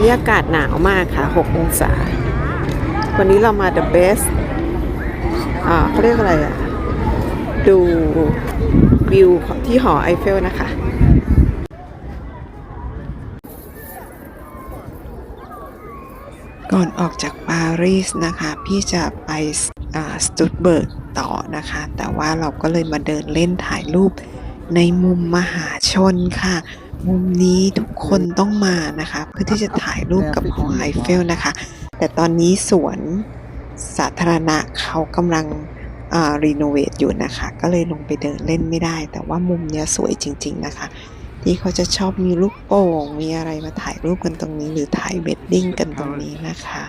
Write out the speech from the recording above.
นี้อากาศหนาวมากค่ะ 6 องศา วันนี้เรามา The Best อ่าเขาเรียกอะไรอะดูวิวที่หอไอเฟลนะคะก่อนออกจากปารีสนะคะ พี่จะไปสตุตเบิร์กต่อนะคะ แต่ว่าเราก็เลยมาเดินเล่นถ่ายรูป ในมุมมหาชนค่ะ มุมนี้ทุกคนต้องมานะคะ เพื่อที่จะถ่ายรูปกับหอไอเฟลนะคะ แต่ตอนนี้สวนสาธารณะเขากำลังรีโนเวทอยู่นะคะ ก็เลยลงไปเดินเล่นไม่ได้ แต่ว่ามุมเนี้ยสวยจริง ๆนะคะ ที่เขาจะชอบมีลูกโป่งมีอะไรมาถ่ายรูปกันตรงนี้ หรือถ่ายเวดดิ้งกันตรงนี้นะคะ